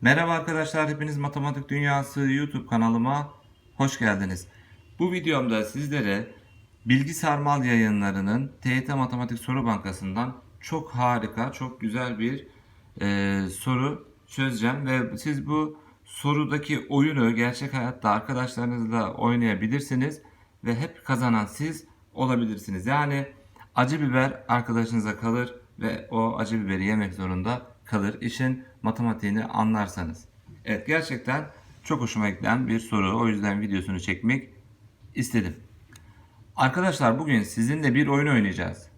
Merhaba arkadaşlar, hepiniz Matematik Dünyası YouTube kanalıma hoş geldiniz. Bu videomda sizlere Bilgi Sarmal yayınlarının TYT Matematik Soru Bankası'ndan çok harika, çok güzel bir e, soru çözeceğim ve siz bu sorudaki oyunu gerçek hayatta arkadaşlarınızla oynayabilirsiniz ve hep kazanan siz olabilirsiniz. Yani acı biber arkadaşınıza kalır ve o acı biberi yemek zorunda kalır. İşin matematiğini anlarsanız. Evet gerçekten çok hoşuma giden bir soru. O yüzden videosunu çekmek istedim. Arkadaşlar bugün sizinle bir oyun oynayacağız.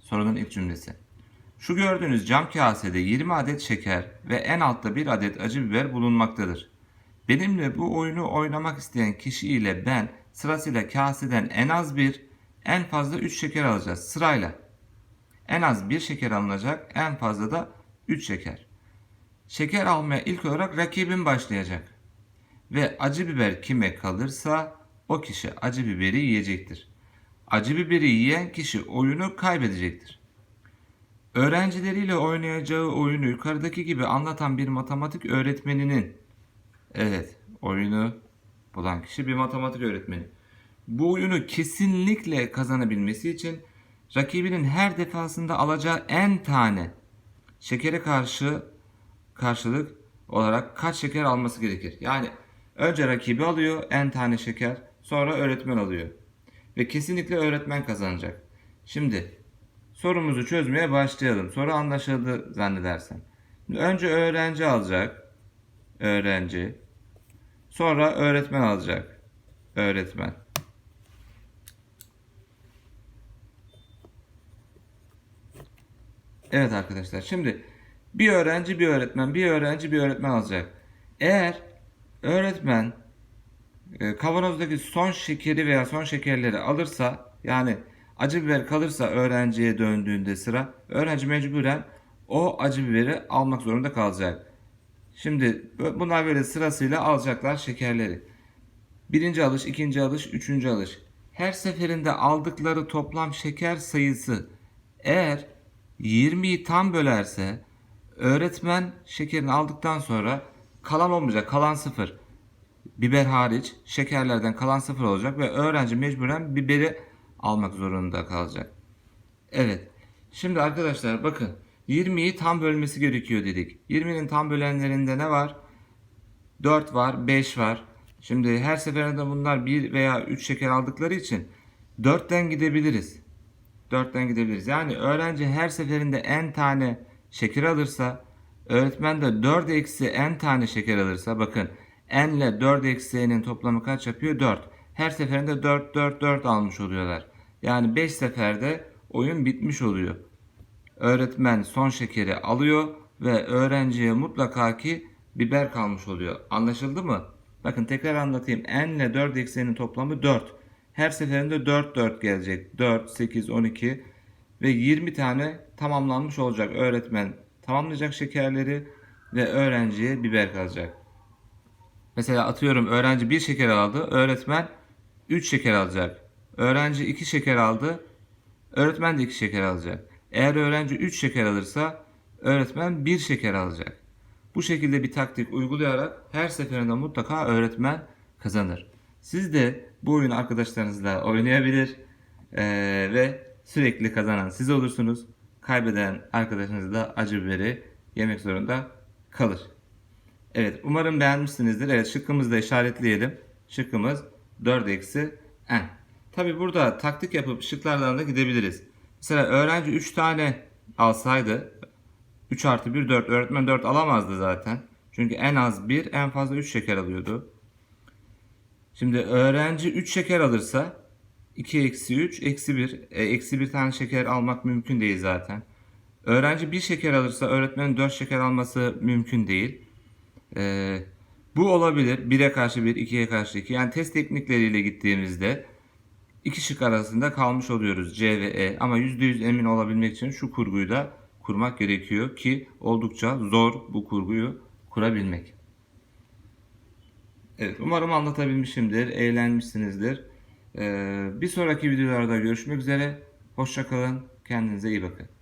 Sorunun ilk cümlesi. Şu gördüğünüz cam kasede 20 adet şeker ve en altta bir adet acı biber bulunmaktadır. Benimle bu oyunu oynamak isteyen kişi ile ben sırasıyla kaseden en az bir, en fazla 3 şeker alacağız sırayla. En az bir şeker alınacak, en fazla da 3 şeker. Şeker almaya ilk olarak rakibim başlayacak. Ve acı biber kime kalırsa o kişi acı biberi yiyecektir. Acı biberi yiyen kişi oyunu kaybedecektir. Öğrencileriyle oynayacağı oyunu yukarıdaki gibi anlatan bir matematik öğretmeninin evet oyunu bulan kişi bir matematik öğretmeni. Bu oyunu kesinlikle kazanabilmesi için rakibinin her defasında alacağı en tane şekere karşı karşılık olarak kaç şeker alması gerekir? Yani önce rakibi alıyor en tane şeker sonra öğretmen alıyor. Ve kesinlikle öğretmen kazanacak. Şimdi sorumuzu çözmeye başlayalım. Soru anlaşıldı zannedersem. Önce öğrenci alacak. Öğrenci. Sonra öğretmen alacak. Öğretmen. Evet arkadaşlar şimdi bir öğrenci bir öğretmen bir öğrenci bir öğretmen alacak. Eğer öğretmen e, kavanozdaki son şekeri veya son şekerleri alırsa yani acı biber kalırsa öğrenciye döndüğünde sıra öğrenci mecburen o acı biberi almak zorunda kalacak. Şimdi bunlar böyle sırasıyla alacaklar şekerleri. Birinci alış, ikinci alış, üçüncü alış. Her seferinde aldıkları toplam şeker sayısı eğer 20'yi tam bölerse öğretmen şekerini aldıktan sonra kalan olmayacak. Kalan sıfır. Biber hariç şekerlerden kalan sıfır olacak ve öğrenci mecburen biberi almak zorunda kalacak. Evet. Şimdi arkadaşlar bakın 20'yi tam bölmesi gerekiyor dedik. 20'nin tam bölenlerinde ne var? 4 var, 5 var. Şimdi her seferinde bunlar 1 veya 3 şeker aldıkları için 4'ten gidebiliriz. 4'ten gidebiliriz. Yani öğrenci her seferinde n tane şeker alırsa öğretmen de 4 eksi n tane şeker alırsa bakın n ile 4 eksi n'in toplamı kaç yapıyor? 4. Her seferinde 4 4 4 almış oluyorlar. Yani 5 seferde oyun bitmiş oluyor. Öğretmen son şekeri alıyor ve öğrenciye mutlaka ki biber kalmış oluyor. Anlaşıldı mı? Bakın tekrar anlatayım. n ile 4 eksi n'in toplamı 4. Her seferinde 4 4 gelecek. 4, 8, 12 ve 20 tane tamamlanmış olacak. Öğretmen tamamlayacak şekerleri ve öğrenciye biber kalacak. Mesela atıyorum öğrenci 1 şeker aldı. Öğretmen 3 şeker alacak. Öğrenci 2 şeker aldı. Öğretmen de 2 şeker alacak. Eğer öğrenci 3 şeker alırsa öğretmen 1 şeker alacak. Bu şekilde bir taktik uygulayarak her seferinde mutlaka öğretmen kazanır. Siz de bu oyunu arkadaşlarınızla oynayabilir eee, ve sürekli kazanan siz olursunuz. Kaybeden arkadaşınız da acı biberi yemek zorunda kalır. Evet umarım beğenmişsinizdir. Evet şıkkımızı da işaretleyelim. Şıkkımız 4 eksi n. Tabi burada taktik yapıp şıklardan da gidebiliriz. Mesela öğrenci 3 tane alsaydı 3 artı 1 4 öğretmen 4 alamazdı zaten. Çünkü en az 1 en fazla 3 şeker alıyordu. Şimdi öğrenci 3 şeker alırsa 2 eksi 3 eksi 1. E, eksi 1 tane şeker almak mümkün değil zaten. Öğrenci 1 şeker alırsa öğretmenin 4 şeker alması mümkün değil. E, bu olabilir. 1'e karşı 1, 2'ye karşı 2. Yani test teknikleriyle gittiğimizde iki şık arasında kalmış oluyoruz C ve E. Ama %100 emin olabilmek için şu kurguyu da kurmak gerekiyor ki oldukça zor bu kurguyu kurabilmek. Evet, umarım anlatabilmişimdir, eğlenmişsinizdir. Ee, bir sonraki videolarda görüşmek üzere. Hoşçakalın, kendinize iyi bakın.